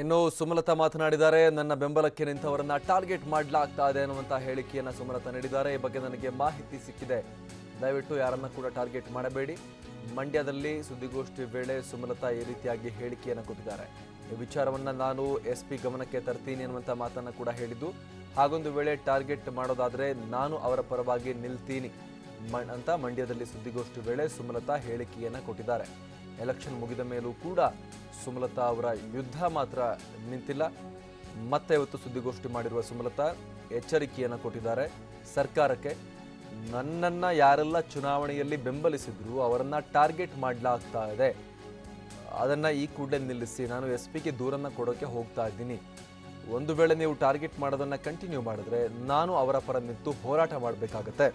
ಇನ್ನು ಸುಮಲತಾ ಮಾತನಾಡಿದ್ದಾರೆ, ನನ್ನ ಬೆಂಬಲಕ್ಕೆ ನಿಂತವರನ್ನ ಟಾರ್ಗೆಟ್ ಮಾಡಲಾಗ್ತಾ ಇದೆ ಅನ್ನುವಂತಹ ಹೇಳಿಕೆಯನ್ನ ಸುಮಲತಾ ನೀಡಿದ್ದಾರೆ. ಈ ಬಗ್ಗೆ ನನಗೆ ಮಾಹಿತಿ ಸಿಕ್ಕಿದೆ. ದಯವಿಟ್ಟು ಯಾರನ್ನ ಕೂಡ ಟಾರ್ಗೆಟ್ ಮಾಡಬೇಡಿ. ಮಂಡ್ಯದಲ್ಲಿ ಸುದ್ದಿಗೋಷ್ಠಿ ವೇಳೆ ಸುಮಲತಾ ಈ ರೀತಿಯಾಗಿ ಹೇಳಿಕೆಯನ್ನು ಕೊಟ್ಟಿದ್ದಾರೆ. ಈ ವಿಚಾರವನ್ನ ನಾನು ಎಸ್ ಪಿ ಗಮನಕ್ಕೆ ತರ್ತೀನಿ ಅನ್ನುವಂಥ ಮಾತನ್ನ ಕೂಡ ಹೇಳಿದ್ದು, ಹಾಗೊಂದು ವೇಳೆ ಟಾರ್ಗೆಟ್ ಮಾಡೋದಾದ್ರೆ ನಾನು ಅವರ ಪರವಾಗಿ ನಿಲ್ತೀನಿ ಅಂತ ಮಂಡ್ಯದಲ್ಲಿ ಸುದ್ದಿಗೋಷ್ಠಿ ವೇಳೆ ಸುಮಲತಾ ಹೇಳಿಕೆಯನ್ನ ಕೊಟ್ಟಿದ್ದಾರೆ. ಎಲೆಕ್ಷನ್ ಮುಗಿದ ಮೇಲೂ ಕೂಡ ಸುಮಲತಾ ಅವರ ಯುದ್ಧ ಮಾತ್ರ ನಿಂತಿಲ್ಲ. ಮತ್ತೆ ಇವತ್ತು ಸುದ್ದಿಗೋಷ್ಠಿ ಮಾಡಿರುವ ಸುಮಲತಾ ಎಚ್ಚರಿಕೆಯನ್ನು ಕೊಟ್ಟಿದ್ದಾರೆ. ಸರ್ಕಾರಕ್ಕೆ ನನ್ನನ್ನು ಯಾರೆಲ್ಲ ಚುನಾವಣೆಯಲ್ಲಿ ಬೆಂಬಲಿಸಿದ್ರು ಅವರನ್ನು ಟಾರ್ಗೆಟ್ ಮಾಡಲಾಗ್ತಾ ಇದೆ. ಅದನ್ನು ಈ ಕೂಡಲೇ ನಿಲ್ಲಿಸಿ ನಾನು ಎಸ್ ಪಿಗೆ ದೂರನ್ನು ಕೊಡೋಕ್ಕೆ ಹೋಗ್ತಾ ಇದ್ದೀನಿ. ಒಂದು ವೇಳೆ ನೀವು ಟಾರ್ಗೆಟ್ ಮಾಡೋದನ್ನು ಕಂಟಿನ್ಯೂ ಮಾಡಿದ್ರೆ ನಾನು ಅವರ ಪರ ನಿಂತು ಹೋರಾಟ ಮಾಡಬೇಕಾಗತ್ತೆ.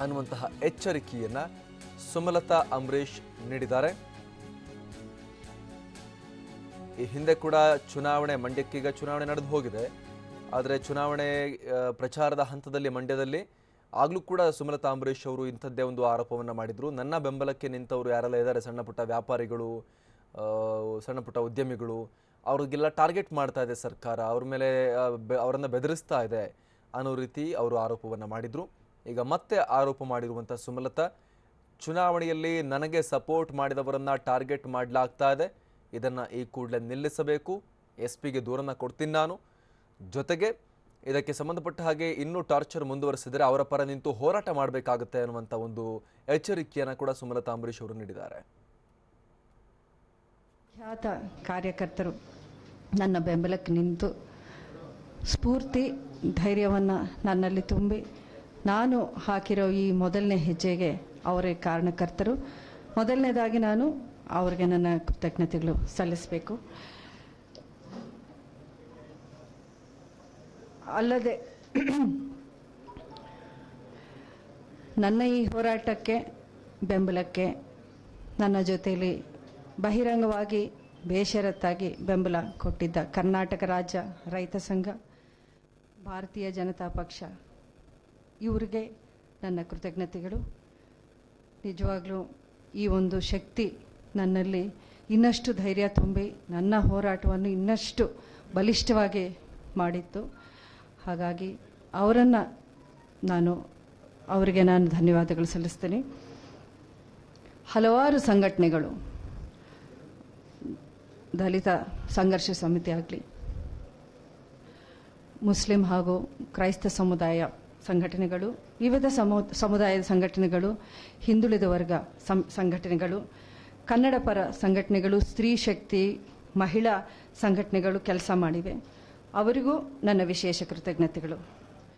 ಅನ್ನುವಂತಹ ಎಚ್ಚರಿಕೆಯನ್ನು ಸುಮಲತಾ, ಅಂಬರೀಷ್ ನೀಡಿದ್ದಾರೆ. ಈ ಹಿಂದೆ ಕೂಡ ಚುನಾವಣೆ ಮಂಡ್ಯಕ್ಕೀಗ ಚುನಾವಣೆ ನಡೆದು ಹೋಗಿದೆ. ಆದರೆ ಚುನಾವಣೆ ಪ್ರಚಾರದ ಹಂತದಲ್ಲಿ, ಮಂಡ್ಯದಲ್ಲಿ ಆಗಲೂ ಕೂಡ ಸುಮಲತಾ ಅಂಬರೀಷ್ ಅವರು ಇಂಥದ್ದೇ ಒಂದು ಆರೋಪವನ್ನು ಮಾಡಿದರು. ನನ್ನ ಬೆಂಬಲಕ್ಕೆ ನಿಂತವರು ಯಾರೆಲ್ಲ ಇದ್ದಾರೆ? ಸಣ್ಣ ಪುಟ್ಟ ವ್ಯಾಪಾರಿಗಳು ಸಣ್ಣ ಪುಟ್ಟ ಉದ್ಯಮಿಗಳು, ಅವ್ರಿಗೆಲ್ಲ ಟಾರ್ಗೆಟ್ ಮಾಡ್ತಾ ಇದೆ ಸರ್ಕಾರ. ಅವ್ರ ಮೇಲೆ ಅವರನ್ನ ಬೆದರಿಸ್ತಾ ಇದೆ ಅನ್ನೋ ರೀತಿ ಅವರು ಆರೋಪವನ್ನು ಮಾಡಿದರು. ಈಗ ಮತ್ತೆ ಆರೋಪ ಮಾಡಿರುವಂಥ ಸುಮಲತಾ, ಚುನಾವಣೆಯಲ್ಲಿ ನನಗೆ ಸಪೋರ್ಟ್ ಮಾಡಿದವರನ್ನು ಟಾರ್ಗೆಟ್ ಮಾಡಲಾಗ್ತಾ ಇದೆ. ಇದನ್ನ ಈ ಕೂಡಲೇ ನಿಲ್ಲಿಸಬೇಕು. ಎಸ್ ಪಿಗೆ ದೂರನ್ನು ಕೊಡ್ತೀನಿ ನಾನು. ಜೊತೆಗೆ ಇದಕ್ಕೆ ಸಂಬಂಧಪಟ್ಟ ಹಾಗೆ ಇನ್ನೂ ಟಾರ್ಚರ್ ಮುಂದುವರಿಸಿದರೆ ಅವರ ಪರ ನಿಂತು ಹೋರಾಟ ಮಾಡಬೇಕಾಗುತ್ತೆ ಅನ್ನುವಂಥ ಒಂದು ಎಚ್ಚರಿಕೆಯನ್ನು ಕೂಡ ಸುಮಲತಾ ಅಂಬರೀಷ್ ಅವರು ನೀಡಿದ್ದಾರೆ. ಖ್ಯಾತ ಕಾರ್ಯಕರ್ತರು, ನನ್ನ ಬೆಂಬಲಕ್ಕೆ ನಿಂತು ಸ್ಫೂರ್ತಿ, ಧೈರ್ಯವನ್ನು ನನ್ನಲ್ಲಿ ತುಂಬಿ ನಾನು ಹಾಕಿರೋ ಈ ಮೊದಲನೇ ಹೆಜ್ಜೆಗೆ ಅವರೇ ಕಾರಣಕರ್ತರು. ಮೊದಲನೇದಾಗಿ ನಾನು ಅವರಿಗೆ ನನ್ನ ಕೃತಜ್ಞತೆಗಳು ಸಲ್ಲಿಸಬೇಕು. ಅಲ್ಲದೆ, ನನ್ನ ಈ ಹೋರಾಟಕ್ಕೆ, ಬೆಂಬಲಕ್ಕೆ, ನನ್ನ ಜೊತೆಯಲ್ಲಿ ಬಹಿರಂಗವಾಗಿ, ಬೇಷರತ್ತಾಗಿ ಬೆಂಬಲ ಕೊಟ್ಟಿದ್ದ ಕರ್ನಾಟಕ ರಾಜ್ಯ ರೈತ ಸಂಘ, ಭಾರತೀಯ ಜನತಾ ಪಕ್ಷ, ಇವರಿಗೆ ನನ್ನ ಕೃತಜ್ಞತೆಗಳು. ನಿಜವಾಗ್ಲೂ ಈ ಒಂದು ಶಕ್ತಿ ನನ್ನಲ್ಲಿ ಇನ್ನಷ್ಟು ಧೈರ್ಯ ತುಂಬಿ ನನ್ನ ಹೋರಾಟವನ್ನು ಇನ್ನಷ್ಟು ಬಲಿಷ್ಠವಾಗಿ ಮಾಡಿತ್ತು. ಹಾಗಾಗಿ ಅವರನ್ನು ನಾನು ಅವರಿಗೆ ನಾನು ಧನ್ಯವಾದಗಳು ಸಲ್ಲಿಸ್ತೇನೆ. ಹಲವಾರು ಸಂಘಟನೆಗಳು, ದಲಿತ ಸಂಘರ್ಷ ಸಮಿತಿ ಆಗಲಿ, ಮುಸ್ಲಿಂ ಹಾಗೂ ಕ್ರೈಸ್ತ ಸಮುದಾಯ ಸಂಘಟನೆಗಳು, ವಿವಿಧ ಸಮು, ಸಮುದಾಯದ ಸಂಘಟನೆಗಳು, ಹಿಂದುಳಿದ ವರ್ಗ ಸಂಘಟನೆಗಳು ಕನ್ನಡ ಪರ ಸಂಘಟನೆಗಳು ಸ್ತ್ರೀ ಶಕ್ತಿ ಮಹಿಳಾ ಸಂಘಟನೆಗಳು ಕೆಲಸ ಮಾಡಿವೆ. ಅವರಿಗೂ ನನ್ನ ವಿಶೇಷ ಕೃತಜ್ಞತೆಗಳು.